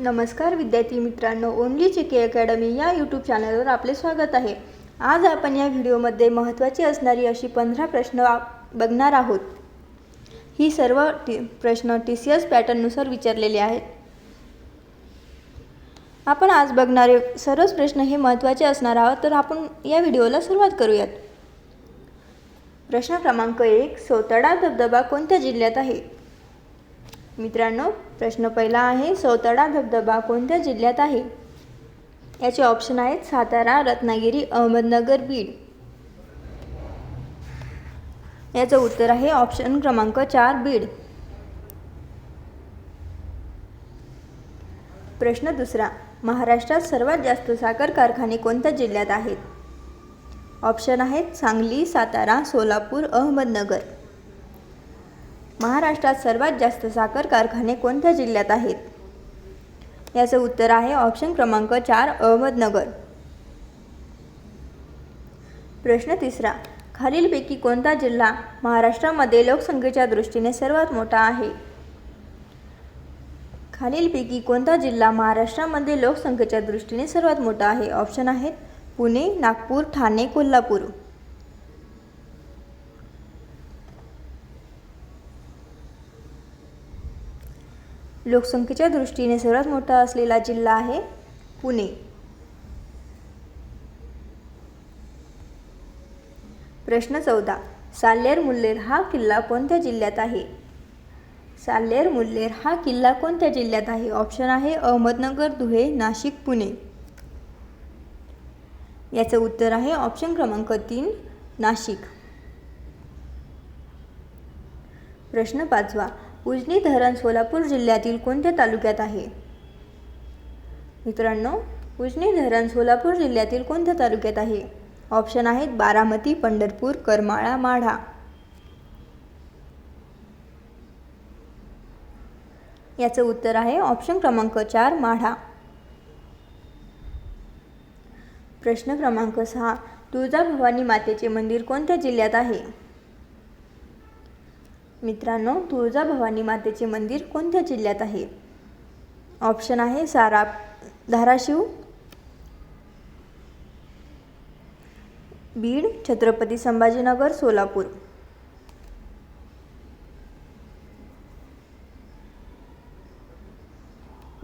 नमस्कार विद्यार्थी मित्रांनो ओनली चिके अकॅडमी या यूट्यूब चॅनलवर आपले स्वागत आहे. आज आपण या व्हिडिओमध्ये महत्त्वाची असणारी अशी पंधरा प्रश्न बघणार आहोत. ही सर्व टी प्रश्न टी सी एस पॅटर्ननुसार विचारलेले आहेत. आपण आज बघणारे सर्वच प्रश्न हे महत्त्वाचे असणार आहोत तर आपण या व्हिडिओला सुरुवात करूयात. प्रश्न क्रमांक एक सोतडा धबधबा कोणत्या जिल्ह्यात आहे? मित्रांनो प्रश्न पहिला आहे सौतडा धबधबा कोणत्या जिल्ह्यात आहे? याचे ऑप्शन आहेत सातारा रत्नागिरी अहमदनगर बीड. याचं उत्तर आहे ऑप्शन क्रमांक चार बीड. प्रश्न दुसरा महाराष्ट्रात सर्वात जास्त साखर कारखाने कोणत्या जिल्ह्यात आहेत? ऑप्शन आहेत सांगली सातारा सोलापूर अहमदनगर. महाराष्ट्रात सर्वात जास्त साखर कारखाने कोणत्या जिल्ह्यात आहेत? याचं उत्तर आहे ऑप्शन क्रमांक चार अहमदनगर. प्रश्न तिसरा खालीलपैकी कोणता जिल्हा महाराष्ट्रामध्ये लोकसंख्येच्या दृष्टीने सर्वात मोठा आहे? खालीलपैकी कोणता जिल्हा महाराष्ट्रामध्ये लोकसंख्येच्या दृष्टीने सर्वात मोठा आहे? ऑप्शन आहेत पुणे नागपूर ठाणे कोल्हापूर. लोकसंख्येच्या दृष्टीने सर्वात मोठा असलेला जिल्हा आहे पुणे. प्रश्न चौदा. साल्लेर मुल्लेर हा किल्ला कोणत्या जिल्ह्यात आहे? साल्लेर मुल्लेर हा किल्ला कोणत्या जिल्ह्यात आहे? ऑप्शन आहे अहमदनगर धुळे नाशिक पुणे. याचं उत्तर आहे ऑप्शन क्रमांक तीन नाशिक. प्रश्न पाचवा. उजनी धरण सोलापूर जिल्ह्यातील कोणत्या तालुक्यात आहे? मित्रांनो उजनी धरण सोलापूर जिल्ह्यातील कोणत्या तालुक्यात आहे? ऑप्शन आहेत बारामती पंढरपूर करमाळा माढा. याचं उत्तर आहे ऑप्शन क्रमांक चार माढा. प्रश्न क्रमांक सहा तुळजाभवानी मातेचे मंदिर कोणत्या जिल्ह्यात आहे? मित्रांनो तुळजाभवानी मातेचे मंदिर कोणत्या जिल्ह्यात आहे? ऑप्शन आहे सारा धाराशिव. बीड छत्रपती संभाजीनगर सोलापूर.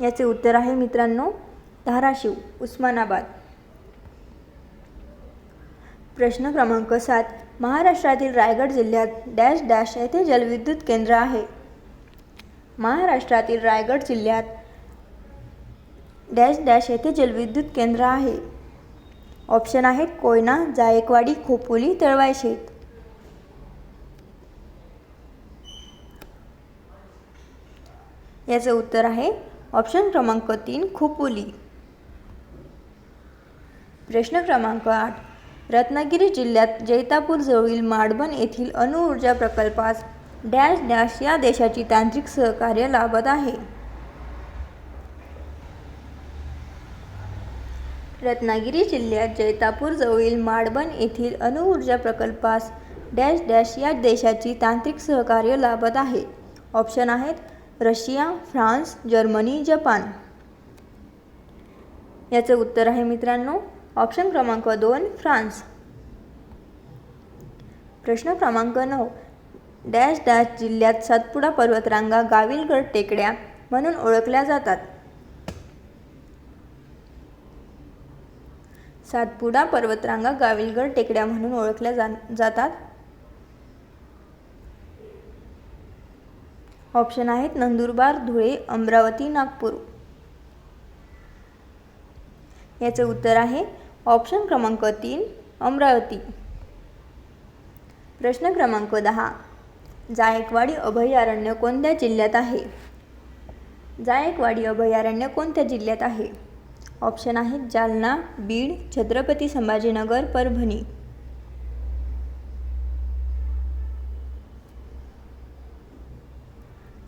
याचे उत्तर आहे मित्रांनो धाराशिव उस्मानाबाद. प्रश्न क्रमांक सात महाराष्ट्रातील रायगड जिल्ह्यात डॅश डॅश येथे जलविद्युत केंद्र आहे. महाराष्ट्रातील रायगड जिल्ह्यात डॅश डॅश येथे जलविद्युत केंद्र आहे. ऑप्शन आहेत कोयना जायकवाडी खोपोली तळवाय शेत. याचं उत्तर आहे ऑप्शन क्रमांक तीन खोपोली. प्रश्न क्रमांक आठ रत्नागिरी जिल्ह्यात जैतापूर जवळील माडबन येथील अणुऊर्जा प्रकल्पास डॅश डॅश या देशाची तांत्रिक सहकार्य लाभत आहे. रत्नागिरी जिल्ह्यात जैतापूर जवळील माडबन येथील अणुऊर्जा प्रकल्पास डॅश डॅश या देशाची तांत्रिक सहकार्य लाभत आहे. ऑप्शन आहेत रशिया फ्रान्स जर्मनी जपान. याचं उत्तर आहे मित्रांनो. ऑप्शन क्रमांक दोन फ्रान्स. प्रश्न क्रमांक नऊ डॅश डॅश जिल्ह्यात सातपुडा पर्वतरांगा गाविलगड टेकड्या म्हणून ओळखल्या जातात. सातपुडा पर्वतरांगा गाविलगड टेकड्या म्हणून ओळखल्या जा जातात. ऑप्शन आहेत नंदुरबार धुळे अमरावती नागपूर. याचं उत्तर आहे ऑप्शन क्रमांक तीन अमरावती. प्रश्न क्रमांक दहा जायकवाडी अभयारण्य कोणत्या जिल्ह्यात आहे? जायकवाडी अभयारण्य कोणत्या जिल्ह्यात आहे? ऑप्शन आहेत जालना बीड छत्रपती संभाजीनगर परभणी.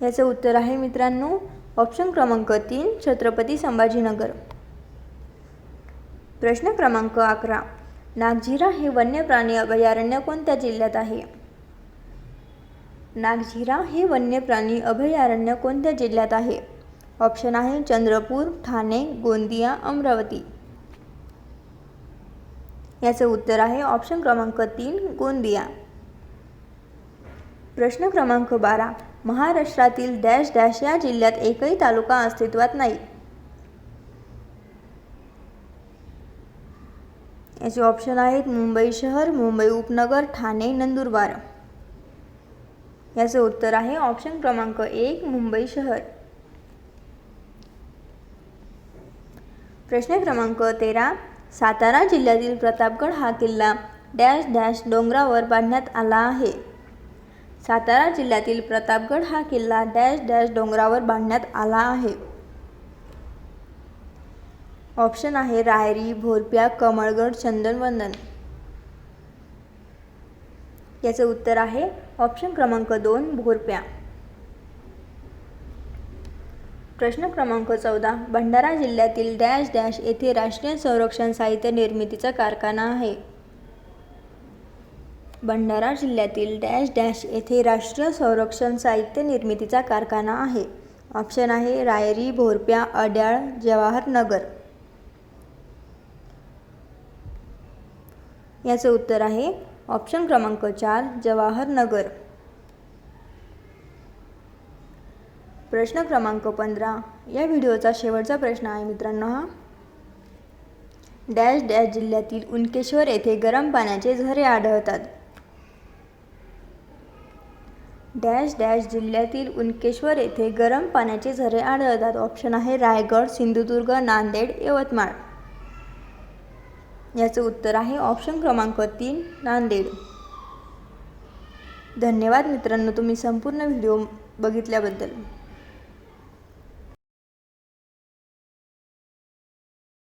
याचं उत्तर आहे मित्रांनो ऑप्शन क्रमांक तीन छत्रपती संभाजीनगर. प्रश्न क्रमांक अकरा. नागझिरा हे वन्य प्राणी अभयारण्य कोणत्या जिल्ह्यात आहे? नागझिरा हे वन्य प्राणी अभयारण्य कोणत्या जिल्ह्यात आहे? ऑप्शन आहे चंद्रपूर ठाणे गोंदिया अमरावती. याचं उत्तर आहे ऑप्शन क्रमांक तीन गोंदिया. प्रश्न क्रमांक बारा. महाराष्ट्रातील डॅश डॅश या जिल्ह्यात एकही तालुका अस्तित्वात नाही. याचे ऑप्शन आहेत मुंबई शहर मुंबई उपनगर ठाणे नंदुरबार. याचं उत्तर आहे ऑप्शन क्रमांक एक मुंबई शहर. प्रश्न क्रमांक तेरा सातारा जिल्ह्यातील प्रतापगड हा किल्ला डॅश डॅश डोंगरावर बांधण्यात आला आहे. सातारा जिल्ह्यातील प्रतापगड हा किल्ला डॅश डॅश डोंगरावर बांधण्यात आला आहे. ऑप्शन आहे रायरी भोरप्या कमळगड चंदनवंदन. याचं उत्तर आहे ऑप्शन क्रमांक दोन भोरप्या. प्रश्न क्रमांक चौदा भंडारा जिल्ह्यातील डॅश डॅश येथे राष्ट्रीय संरक्षण साहित्य निर्मितीचा कारखाना आहे. भंडारा जिल्ह्यातील डॅश डॅश येथे राष्ट्रीय संरक्षण साहित्य निर्मितीचा कारखाना आहे. ऑप्शन आहे रायरी भोरप्या अड्याळ जवाहरनगर. याचं उत्तर आहे. ऑप्शन क्रमांक चार जवाहरनगर. प्रश्न क्रमांक पंधरा. या व्हिडिओचा शेवटचा प्रश्न आहे मित्रांनो हा. डॅश डॅश जिल्ह्यातील उनकेश्वर येथे गरम पाण्याचे झरे आढळतात. डॅश डॅश जिल्ह्यातील उनकेश्वर येथे गरम पाण्याचे झरे आढळतात. ऑप्शन आहे रायगड सिंधुदुर्ग नांदेड यवतमाळ. याचं उत्तर आहे ऑप्शन क्रमांक तीन नांदेड. धन्यवाद मित्रांनो तुम्ही संपूर्ण व्हिडिओ बघितल्याबद्दल.